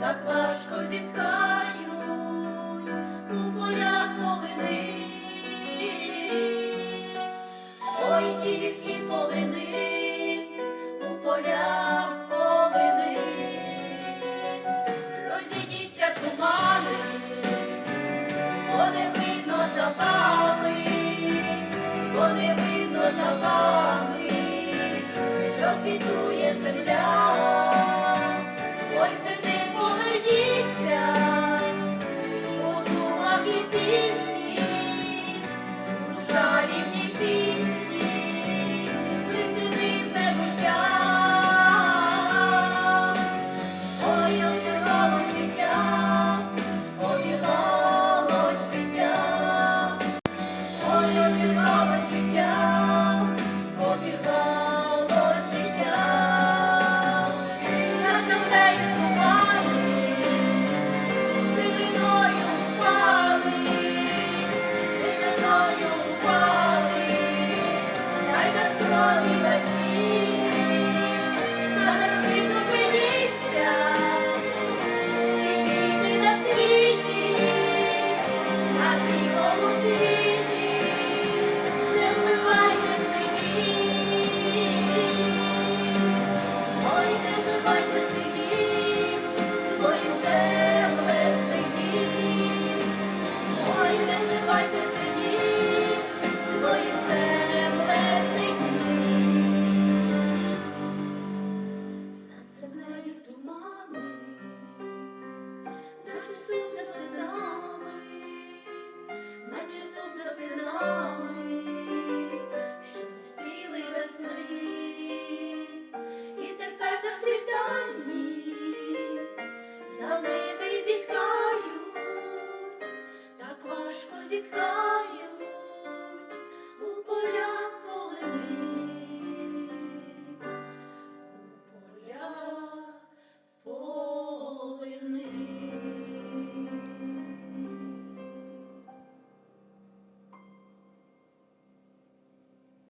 Так важко зітхають у полях полини. Ой, тільки полини, у полях полини, розійдіться тумани, бо не видно за вами, бо не видно за вами, що квітує земля. all your